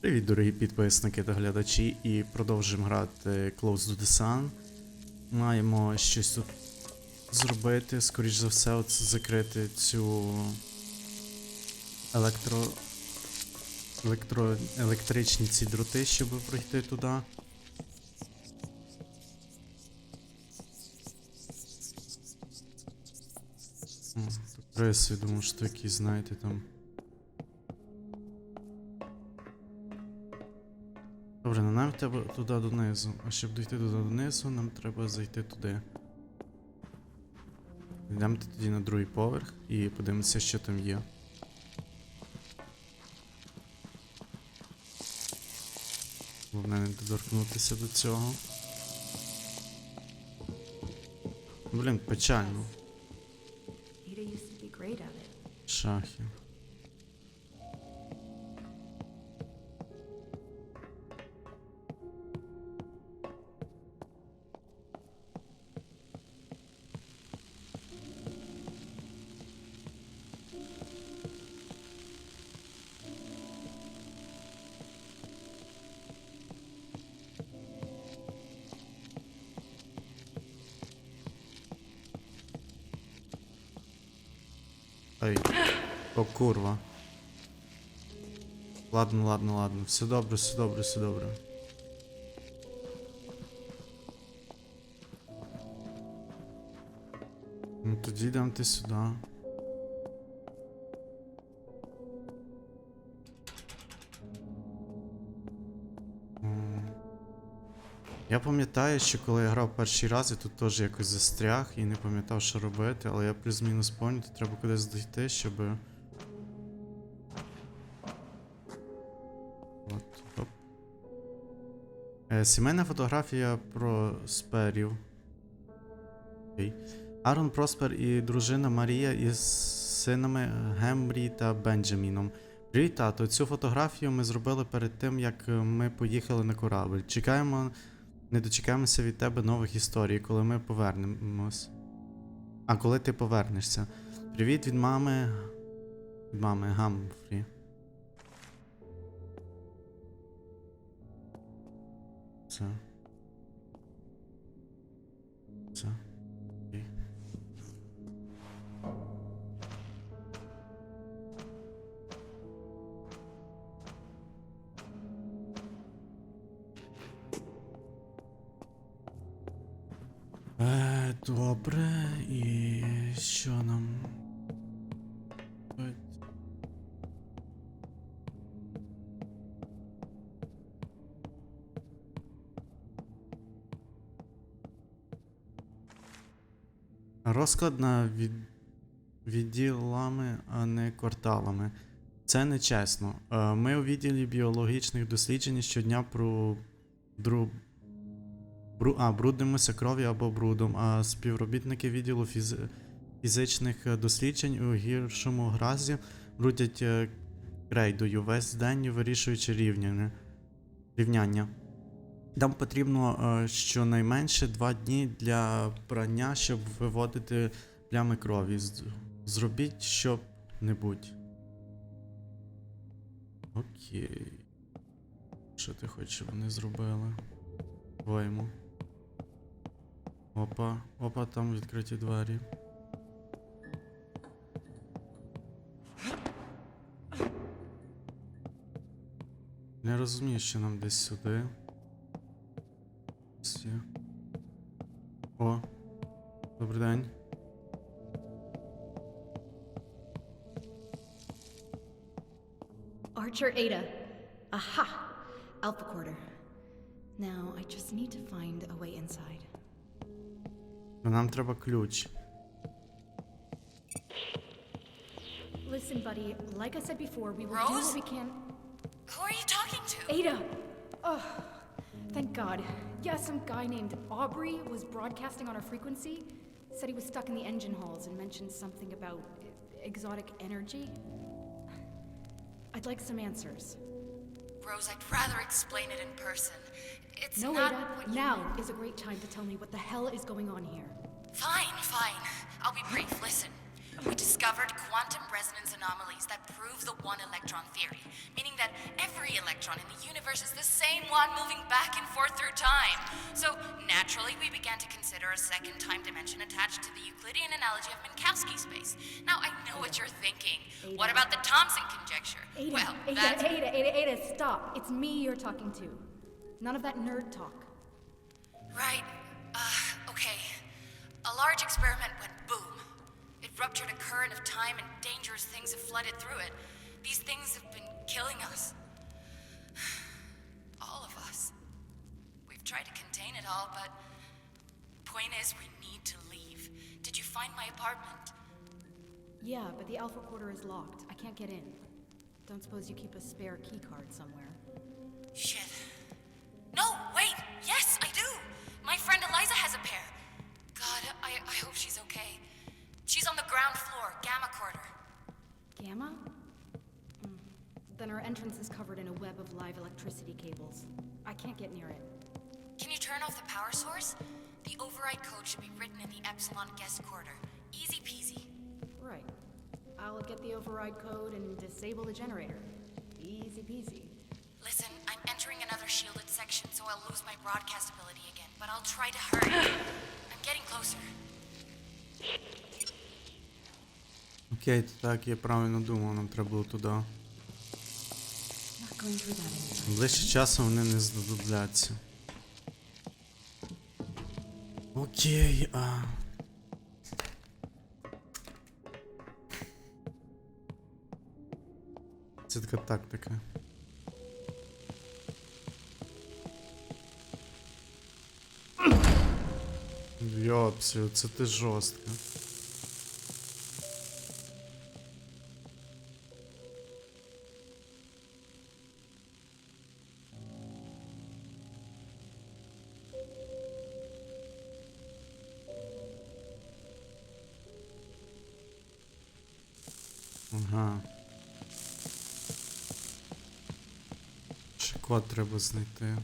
Привіт, дорогі підписники та глядачі, і продовжуємо грати Close to the Sun. Маємо щось тут зробити, скоріш за все, от закрити цю електро. Електро... електричні ці дроти, щоб пройти туди. Тут думаю, що якісь, знаєте, там. Нам треба туди донизу. А щоб дійти туди донизу, нам треба зайти туди. Йдемо тоді на другий поверх і подивимося, що там є. Головне не доторкнутися до цього. Блін, печально. Шахи. Ай. О, курва. Ладно, ладно, ладно. Все добре, все добре, все добре. Ну тоді йдемо ти сюди. Я пам'ятаю, що коли я грав перший раз, тут теж якось застряг і не пам'ятав, що робити, але я плюс-мінус пам'ятаю, треба кудись дійти, щоб. От, оп. Е, сімейна фотографія про сперів. Окей. Арон Проспер і дружина Марія із синами Гемрі та Бенджаміном. Привіт, тато. Цю фотографію ми зробили перед тим, як е, ми поїхали на корабль. Чекаємо, не дочекаємося від тебе нових історій, коли ми повернемось. А коли ти повернешся. Привіт від мами. Від мами Гамфрі. Це. Це. Добре, і що нам? Розклад на від... відділами, а не кварталами. Це нечесно. Е, Ми у відділі біологічних досліджень щодня про дру... Бру... А, бруднимося кров'ю або брудом, а співробітники відділу фіз... фізичних е, досліджень у гіршому гразі брудять е, крейдою весь день, вирішуючи рівняння. рівняння. Нам потрібно е, щонайменше два дні для прання, щоб виводити плями крові. Зробіть що-небудь. Окей. Що ти хочеш, щоб вони зробили? Твоєму. Опа, опа, там відкриті двері. Не розумію, що нам десь сюди. Є. О, добрий день. Archer Ada. Aha! Alpha Quarter. Now I just need to find a way inside. Ну, Нам треба ключ. Listen, buddy, like I said before, we will do Rose? what we can. Who are you talking to? Ada! Oh, thank God. Yeah, some guy named Aubrey was broadcasting on our frequency. Said he was stuck in the engine halls and mentioned something about exotic energy. I'd like some answers. Rose, I'd rather explain it in person. It's No, not Ada, what now meant. is a great time to tell me what the hell is going on here. Fine, fine. I'll be brief. Listen. We discovered quantum resonance anomalies that prove the one electron theory, meaning that every electron in the universe is the same one moving back and forth through time. So naturally, we began to consider a second time dimension attached to the Euclidean analogy of Minkowski space. Now, I know what you're thinking. What about the Thomson conjecture? Ada, well, Ada, that's. Ada, Ada, Ada, stop. It's me you're talking to. None of that nerd talk. Right. Uh, okay. A large experiment went boom. It ruptured a current of time and dangerous things have flooded through it. These things have been killing us. All of us. We've tried to contain it all, but. Point is, we need to leave. Did you find my apartment? Yeah, but the Alpha Quarter is locked. I can't get in. Don't suppose you keep a spare key card somewhere. Shit. No, wait! Yes, I do! My friend Eliza has a pair. God, I, I hope she's okay. She's on the ground floor, Gamma Quarter. Gamma? Mm. Then our entrance is covered in a web of live electricity cables. I can't get near it. Can you turn off the power source? The override code should be written in the Epsilon guest quarter. Easy peasy. Right. I'll get the override code and disable the generator. Easy peasy. I'll lose my broadcast ability again, but I'll try to hurry. I'm getting closer. Окей, так, я правильно думав, нам треба було туди. Ближче часу вони не знадобляться. Окей, а. Це така тактика. Йопсю, це ти жорстко. Ага. Ще код треба знайти.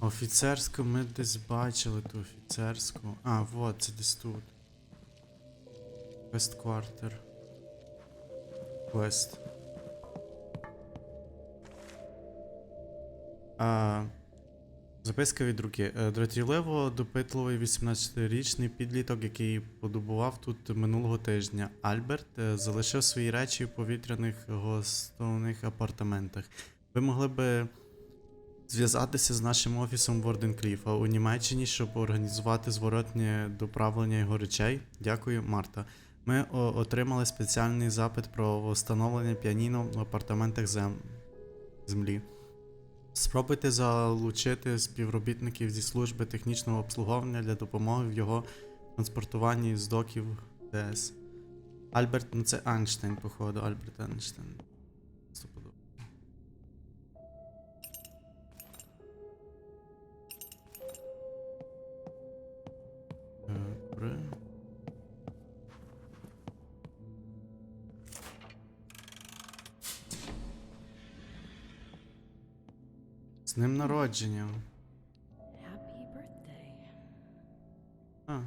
Офіцерську ми десь бачили ту офіцерську. А, вот, це десь тут. Квест квартер. Квест. А, записка від руки. Е, Дратівливо допитливий 18-річний підліток, який подобував тут минулого тижня. Альберт е, залишив свої речі в повітряних гостовних апартаментах. Ви могли би зв'язатися з нашим офісом Ворденкліфа у Німеччині, щоб організувати зворотнє доправлення його речей. Дякую, Марта. Ми отримали спеціальний запит про встановлення піаніно в апартаментах зем... землі. Спробуйте залучити співробітників зі служби технічного обслуговування для допомоги в його транспортуванні з доків ДС. Альберт, ну це Айнштейн, походу, Альберт Айнштейн. Ним народження. Happy birthday. А.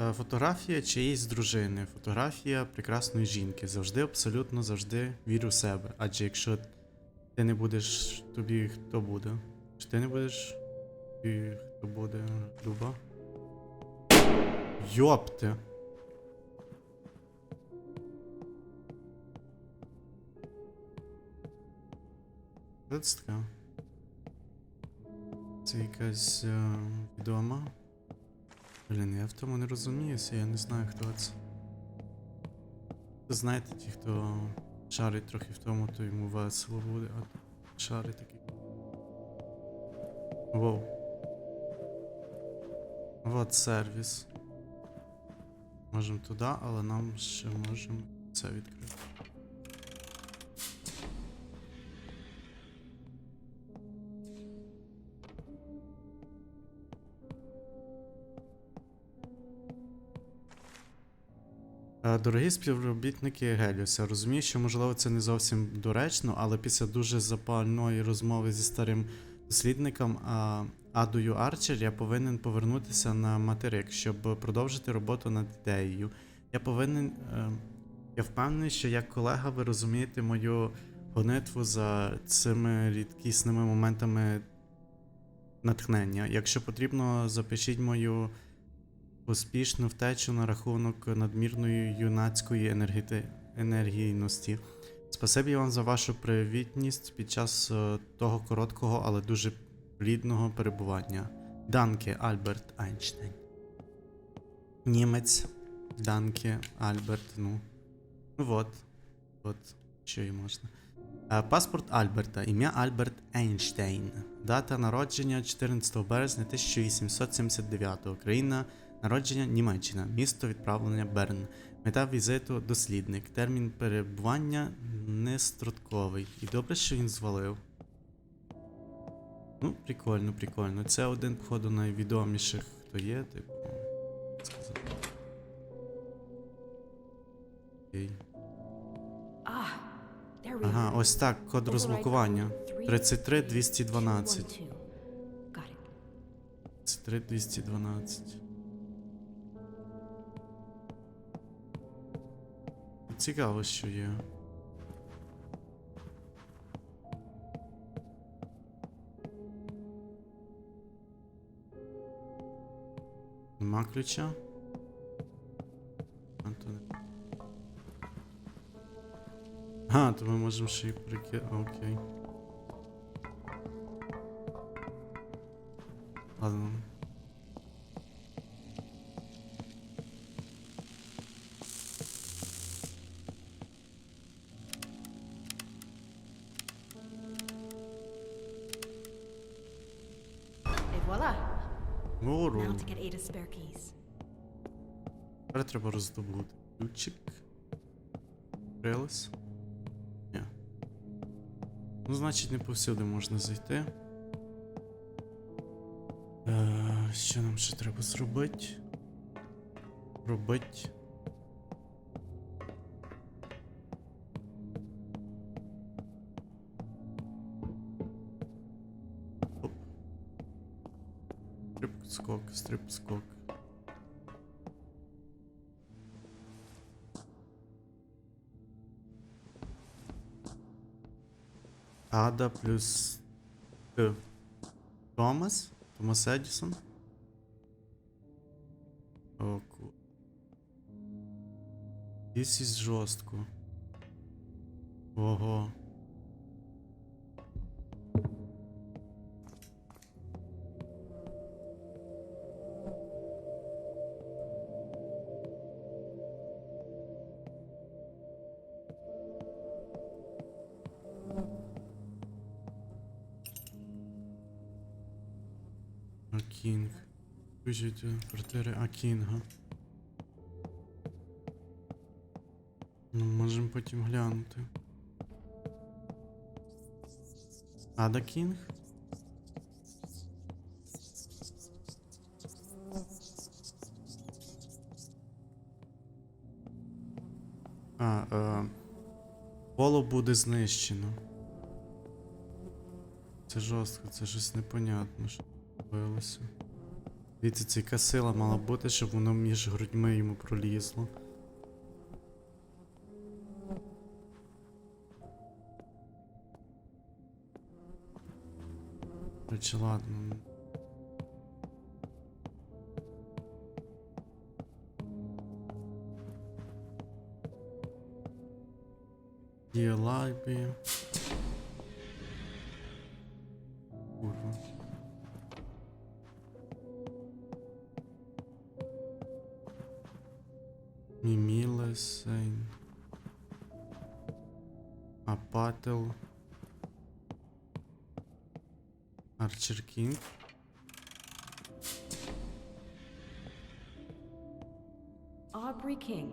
Е, Фотографія чиїсь дружини, фотографія прекрасної жінки. Завжди, абсолютно завжди вірю в себе. Адже якщо ти не будеш, тобі хто буде? Чи ти не будеш, тобі хто буде, Люба? Йопте! Що це таке? Це якась е, відома. Блін, я в тому не розуміюся, я не знаю, хто це. Знаєте, ті, хто шарить трохи в тому, то йому весело буде, а шарить такий. Воу. Вот сервіс. Можемо туди, але нам ще можемо це відкрити. Дорогі співробітники Геліуса, розумію, що можливо це не зовсім доречно, але після дуже запальної розмови зі старим дослідником Адою Арчер, я повинен повернутися на материк, щоб продовжити роботу над ідеєю. Я повинен. Е, я впевнений, що як колега ви розумієте мою гонитву за цими рідкісними моментами натхнення. Якщо потрібно, запишіть мою успішну втечу на рахунок надмірної юнацької енергійності. Спасибі вам за вашу привітність під час е, того короткого, але дуже плідного перебування. Данке Альберт Айнштейн. Німець. Данке Альберт. Ну. Ну от. От. Що і можна. Е, Паспорт Альберта. Ім'я Альберт Ейнштейн. Дата народження 14 березня 1879. Країна Народження Німеччина, місто відправлення Берн, мета візиту дослідник, термін перебування нестротковий. І добре, що він звалив. Ну, прикольно, прикольно. Це один, походу, найвідоміших, хто є, типу. Окей. Ага, ось так, код розблокування. 33 212. 33 212. Цікаво, що є. Нема ключа? А, то не. А, то ми можемо ще й прики... Окей. Ладно. Voila. Гору. Now to get Ada's spare keys. Тепер треба роздобути. Ключик. Релес. Ні. Ну, значить, не повсюди можна зайти. Е, що нам ще треба зробити? Робить. Стрип-скок, стрип-скок. Ада плюс Т. Томас? Томас Едісон? О, ку. Кількість жорстко. Ого. Пишіть квартири Акінга. Ну, можемо потім глянути. Ада Кінг? А, е, поло буде знищено. Це жорстко, це щось непонятно, що робилося. Дивіться, це яка сила мала бути, щоб воно між грудьми йому пролізло. Короче, ладно. Є лайбі. Кінг. Aubrey King.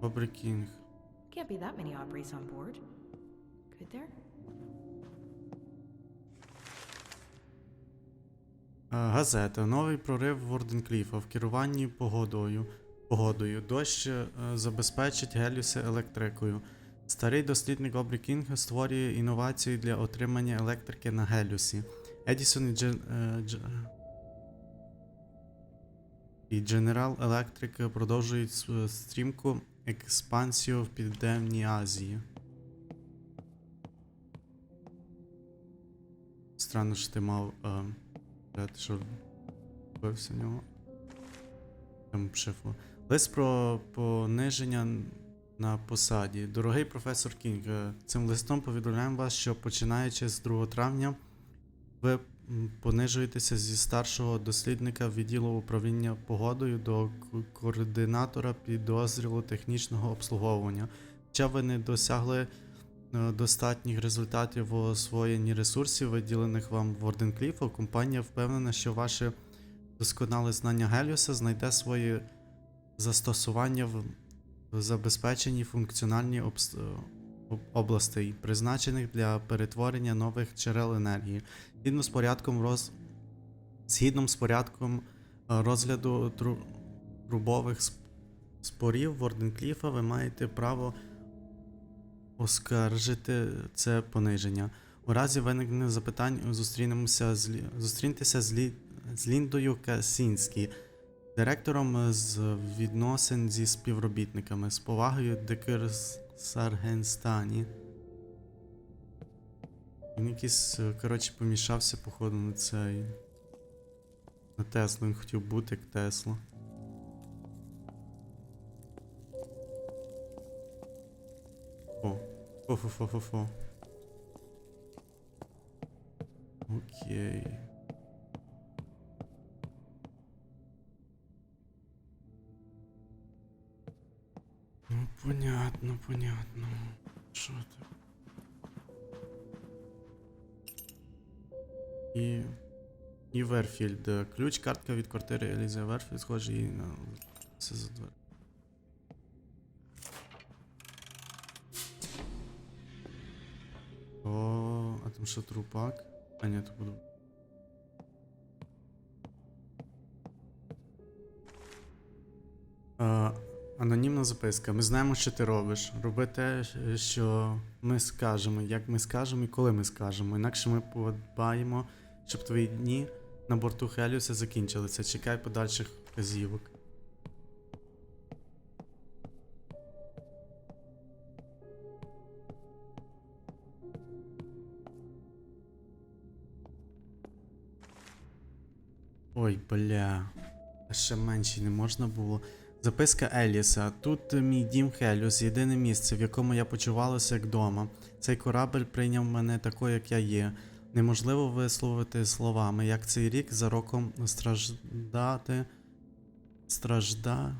Бобрі Кінг. Can't be that many Aubreys on board. Could there? Газета. Новий прорив Ворденкліфа в керуванні погодою. Погодою. Дощ е, забезпечить Геліуси електрикою. Старий дослідник Обрі Кінг створює інновації для отримання електрики на Геліусі. Едісон і Джен... е, Дж- і General Electric продовжують стрімку експансію в Південній Азії. Странно, що ти мав. Е, сказати, що вбився нього. Там шифу. Лист про пониження на посаді. Дорогий професор Кінг, е, цим листом повідомляємо вас, що починаючи з 2 травня ви понижуєтеся зі старшого дослідника відділу управління погодою до координатора підозріло технічного обслуговування. Хоча ви не досягли е, достатніх результатів у освоєнні ресурсів, виділених вам в Орденкліфу, компанія впевнена, що ваше досконале знання Геліуса знайде своє застосування в забезпеченні функціональні обс... об- областей, призначених для перетворення нових джерел енергії. Згідно з порядком роз... Згідно з порядком е, розгляду тру... трубових сп- спорів Ворденкліфа, ви маєте право оскаржити це пониження. У разі виникнення запитань зустрінемося з зустріньтеся з, Лі... з Ліндою Касінські, директором з відносин зі співробітниками. З повагою Декер Саргенстані. Він якийсь, е, коротше, помішався, походу, на цей. На Теслу. Він хотів бути як Тесла. О, фо-фо-фо-фо-фо. Окей. Понятно. Що ти? І. І Верфільд. Ключ, картка від квартири Елізи Верфільд, схоже, і на. Це за двері. О, а там що трупак? А ні, то буду. Е, анонімна записка. Ми знаємо, що ти робиш. Роби те, що ми скажемо, як ми скажемо і коли ми скажемо. Інакше ми подбаємо, щоб твої дні на борту Хеліуса закінчилися. Чекай подальших вказівок. Ой, бля. Ще менше не можна було. Записка Еліса. Тут мій дім Хеліус, єдине місце, в якому я почувалася як вдома. Цей корабель прийняв мене такою, як я є. Неможливо висловити словами, як цей рік за роком страждати. Стражда.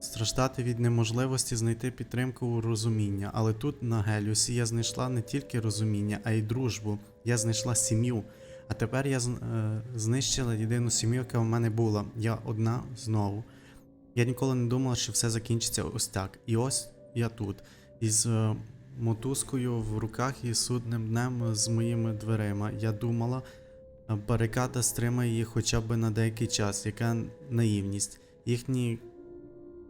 Страждати від неможливості знайти підтримку у розуміння. Але тут, на Геліусі, я знайшла не тільки розуміння, а й дружбу. Я знайшла сім'ю. А тепер я е, знищила єдину сім'ю, яка в мене була. Я одна знову. Я ніколи не думала, що все закінчиться ось так. І ось я тут, із е, мотузкою в руках і судним днем з моїми дверима. Я думала, е, барикада стримає їх хоча б на деякий час. Яка наївність. Їхні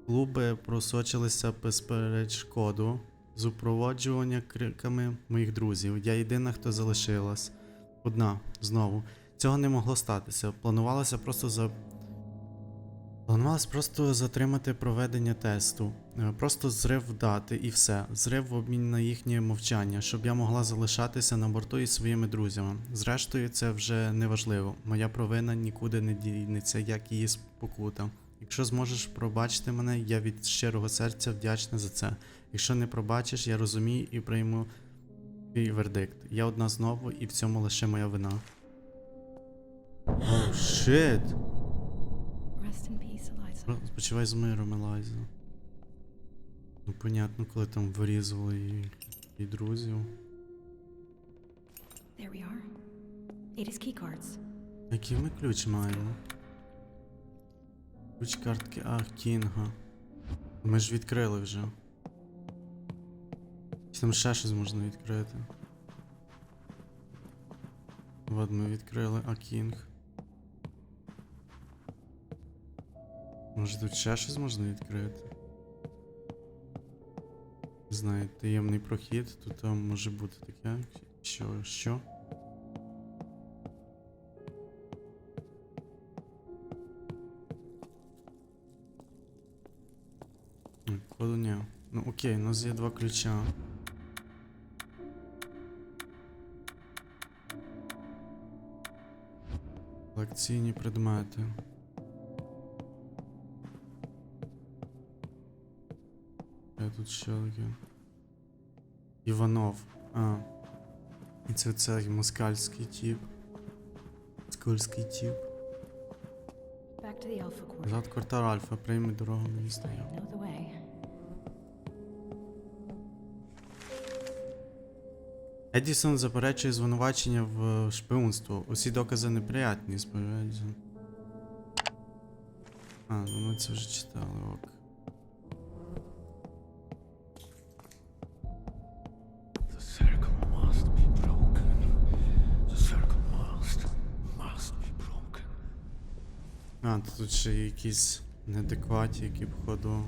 клуби просочилися без перешкоду, супроводжування криками моїх друзів. Я єдина, хто залишилась. Одна знову. Цього не могло статися. Планувалося просто за. Планувалося просто затримати проведення тесту. Е, Просто зрив дати і все. Зрив в обмін на їхнє мовчання, щоб я могла залишатися на борту із своїми друзями. Зрештою, це вже не важливо. Моя провина нікуди не дінеться, як її спокута. Якщо зможеш пробачити мене, я від щирого серця вдячна за це. Якщо не пробачиш, я розумію і прийму твій вердикт. Я одна знову, і в цьому лише моя вина. Шит! Eliza. Спочивай з миром, Елайза. Ну, понятно, коли там вирізували її, її друзів. There we are. Ada's keycards. Який ми ключ маємо? Ключ картки Ах, Кінга. Ми ж відкрили вже. Чи там ще щось можна відкрити? От ми відкрили А Кінг. Может тут ще щось можна відкрити? Не знаю, таємний прохід, тут там може бути таке. Що, що? Коду ні. Ну окей, у нас є два ключа. Лекційні предмети. Тут ще таке. Іванов. А. І це цей москальський тип. Скользький тип. Назад квартал Альфа, прийми дорогу the way. Едісон заперечує звинувачення в шпигунство. Усі докази неприятні, сподіваюся. А, ну ми це вже читали, ок. А, тут ще якісь неадекваті, які, походу,